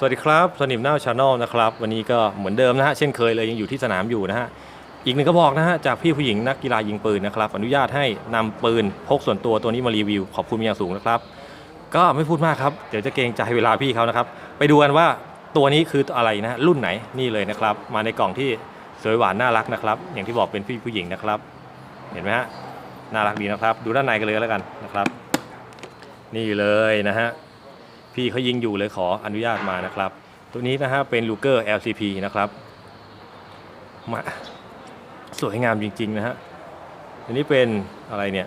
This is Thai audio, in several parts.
สวัสดีครับสนิมน่าชาแนลนะครับวันนี้ก็เหมือนเดิมนะฮะเช่นเคยเลยยังอยู่ที่สนามอยู่นะฮะอีกหนึ่งกระบอกนะฮะจากพี่ผู้หญิงนักกีฬายิงปืนนะครับอนุญาตให้นำปืนพกส่วนตัวตัวนี้มารีวิว ขอบคุณอย่างสูงนะครับ ก็ไม่พูดมากครับเดี๋ยวจะเกรงใจเวลาพี่เขานะครับ ไปดูกันว่าตัวนี้คืออะไรนะฮะรุ่นไหนนี่เลยนะครับ มาในกล่องที่สวยหวานน่ารักนะครับ อย่างที่บอกเป็นพี่ผู้หญิงนะครับ เห็นไหมฮะน่ารักดีนะครับ ดูด้านในกันเลยแล้วกันนะครับ นี่เลยนะฮะ พี่เขายิงอยู่เลยขออนุญาตมานะครับ ตัวนี้นะฮะเป็นลูเกอร์ LCP นะครับมาสวยงามจริง ๆ นะฮะอันนี้เป็นอะไรเนี่ย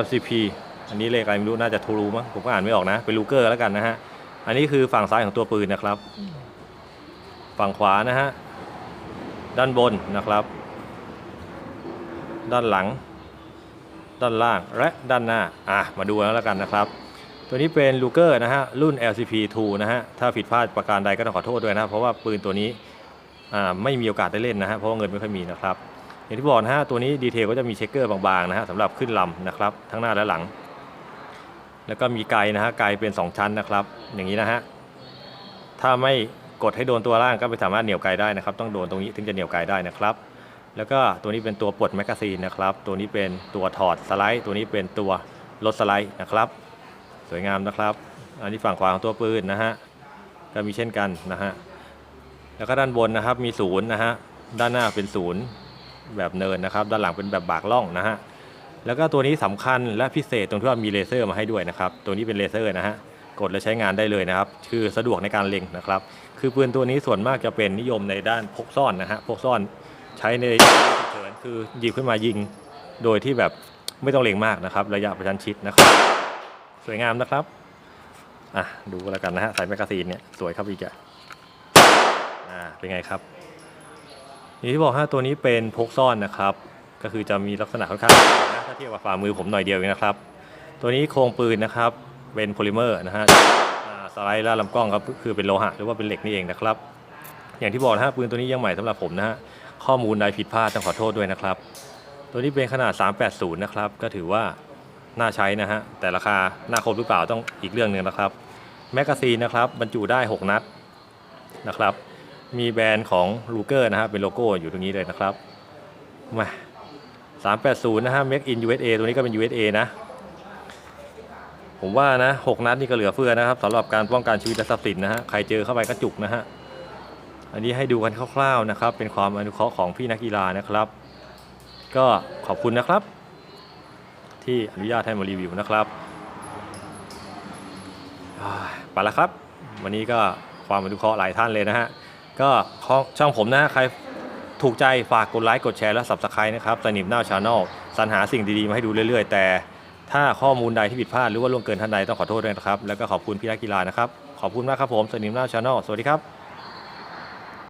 LCP อันนี้เลขอะไรไม่รู้น่าจะทูรูมั้งผมก็อ่านไม่ออกนะ เป็นลูเกอร์แล้วกันนะฮะ อันนี้คือฝั่งซ้ายของตัวปืนนะครับ ฝั่งขวานะฮะ ด้านบนนะครับ ด้านหลัง ด้านล่างและด้านหน้า อะ มาดูแล้วแล้วกันนะครับ ตัวนี้เป็นลูเกอร์นะฮะรุ่น LCP2 นะฮะถ้าผิดพลาดประการใดก็ต้องขอโทษด้วยนะเพราะว่าปืนตัวนี้ไม่มีโอกาสได้เล่นนะฮะเพราะาเงินไม่ค่อยมีนะครับอย่างที่บอกนะฮะตัวนี้ดีเทลก็จะมีเช็คเกอร์บางๆนะฮะสำหรับขึ้นลำนะครับทั้งหน้าและหลัง แล้วก็มีไกนะฮะไกเป็น 2 ชั้นนะครับ อย่างนี้นะฮะถ้าไม่กดให้โดนตัวล่างก็ไม่สามารถเหนี่ยวไกได้นะครับ ต้องโดนตรงนี้ถึงจะเหนี่ยวไกได้นะครับ แล้วก็ตัวนี้เป็นตัวปลดแมกกาซีนนะครับ ตัวนี้เป็นตัวถอดสไลด์ ตัวนี้เป็นตัวลดสไลด์นะครับ สวยงามนะครับ อันนี้ฝั่งขวาของตัวปืนนะฮะก็มีเช่นกันนะฮะแล้วก็ด้านบนนะครับมีศูนย์นะฮะด้านหน้าเป็นศูนย์แบบเนินนะครับ ด้านหลังเป็นแบบบากล่องนะฮะแล้วก็ตัวนี้สำคัญและพิเศษตรงที่ว่ามีเลเซอร์มาให้ด้วยนะครับ ตัวนี้เป็นเลเซอร์นะฮะกดแล้วใช้งานได้เลยนะครับ คือสะดวกในการเล็งนะครับ คือปืนตัวนี้ส่วนมากจะเป็นนิยมในด้านพกซ่อนนะฮะพกซ่อนใช้ในฉุกเฉินคือหยิบขึ้นมายิง โดยที่แบบไม่ต้องเล็งมากนะครับ ระยะประชันชิดนะครับ สวยงามนะครับ อะ ดูกันแล้วกันนะฮะสายแมกกาซีนเนี่ย สวยครับอีกอะอ่าเป็นไงครับอย่างที่บอกฮะตัวนี้เป็นพกซ่อนนะครับ ก็คือจะมีลักษณะค่อนข้างนะถ้าเทียบกับฝ่ามือผมหน่อยเดียวเองนะครับ ตัวนี้โครงปืนนะครับ เป็นโพลิเมอร์นะฮะสไลด์และลำกล้องครับคือเป็นโลหะหรือว่าเป็นเหล็กนี่เองนะครับ อย่างที่บอกนะฮะปืนตัวนี้ยังใหม่สำหรับผมนะฮะข้อมูลใดผิดพลาดต้องขอโทษด้วยนะครับ ตัวนี้เป็นขนาด 380 นะครับ ก็ถือว่า น่าใช้นะฮะ แต่ราคาน่าครบหรือเปล่าต้องอีกเรื่องหนึ่งนะครับ แมกกาซีนนะครับบรรจุได้ 6 นัดนะครับ มีแบรนด์ของลูเกอร์นะฮะเป็นโลโก้อยู่ตรงนี้เลยนะครับมา380 นะฮะ Make in USA ตัวนี้ก็เป็น USA นะ ผมว่านะ 6 นัดนี่ก็เหลือเฟือนะครับสำหรับการป้องกันชีวิตและทรัพย์สินนะฮะ ใครเจอเข้าไปก็จุกนะฮะ อันนี้ให้ดูกันคร่าวๆนะครับ เป็นความอนุเคราะห์ของพี่นักกีฬานะครับ ก็ขอบคุณนะครับ ที่อนุญาตให้มารีวิวนะครับไปแล้วครับ วันนี้ก็ความอนุเคราะห์หลายท่านเลยนะฮะ ก็ช่องผมนะฮะใครถูกใจฝากกดไลค์กดแชร์และ subscribe นะครับสนิมหน้าชาแนลสรรหาสิ่งดีๆ มาให้ดูเรื่อยๆ แต่ถ้าข้อมูลใดที่ผิดพลาดหรือว่าล่วงเกินท่านใดต้องขอโทษด้วยนะครับ แล้วก็ขอบคุณพี่นักกีฬานะครับ ขอบคุณมากครับผมสนิมหน้าชาแนลสวัสดีครับ